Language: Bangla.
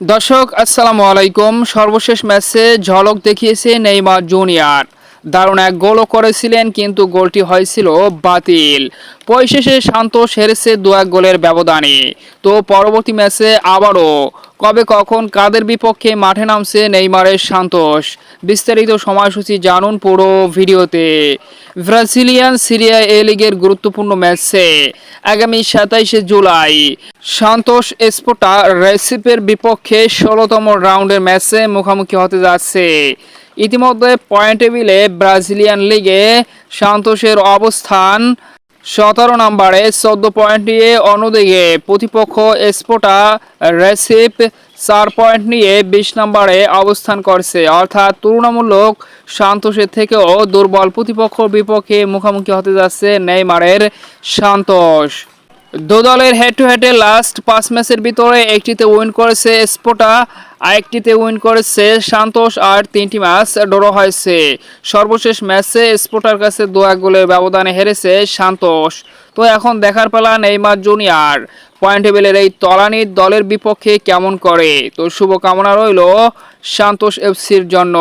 দর্শক আসসালামু আলাইকুম। সর্বশেষ ম্যাচে ঝলক দেখিয়েছে নেইমার জুনিয়র। দারুণ এক গোলও করেছিলেন, কিন্তু গোলটি হয়েছিল বাতিল। পরিশেষে শান্তোষ হেরেছে দু এক গোলের ব্যবধানে। তো পরবর্তী ম্যাচে আবারও। কবে কখন কাদের বিপক্ষে মাঠে নামছে নেইমারের শান্তোষ বিস্তারিত সময়সূচি জানুন পুরো ভিডিওতে। ব্রাজিলিয়ান সিরিয়া এ লিগের গুরুত্বপূর্ণ ম্যাচে আগামী সাতাইশে জুলাই। সান্তোষ এসপোটা রেসিপের বিপক্ষে ষোলোতম রাউন্ডের ম্যাচে মুখোমুখি হতে যাচ্ছে। ইতিমধ্যে পয়েন্ট টেবিলে ব্রাজিলিয়ান লিগে সান্তোষের অবস্থান সতেরো নম্বরে, চোদ্দ পয়েন্ট নিয়ে অন্যদিকে প্রতিপক্ষ এসপোটা রেসিপ চার পয়েন্ট নিয়ে বিশ নম্বরে অবস্থান করছে। অর্থাৎ তুলনামূলক সান্তোষের থেকেও দুর্বল প্রতিপক্ষ বিপক্ষে মুখোমুখি হতে যাচ্ছে নেইমারের সান্তোষ দু দলের হেড টু হেডে লাস্ট পাঁচ ম্যাচের ভিতরে একটিতে উইন করেছে স্পোটা, আরেকটিতে উইন করেছে সান্তোষ আর তিনটি ম্যাচ ড্র হয়েছে। সর্বশেষ ম্যাচে স্পোটার কাছে দু এক গোলের ব্যবধানে হেরেছে সান্তোষ। তো এখন দেখার পালা নেইমার জুনিয়র। পয়েন্ট টেবিলের এই তলানির দলের বিপক্ষে কেমন করে? তো শুভকামনা রইল সান্তোষ এফসির জন্য।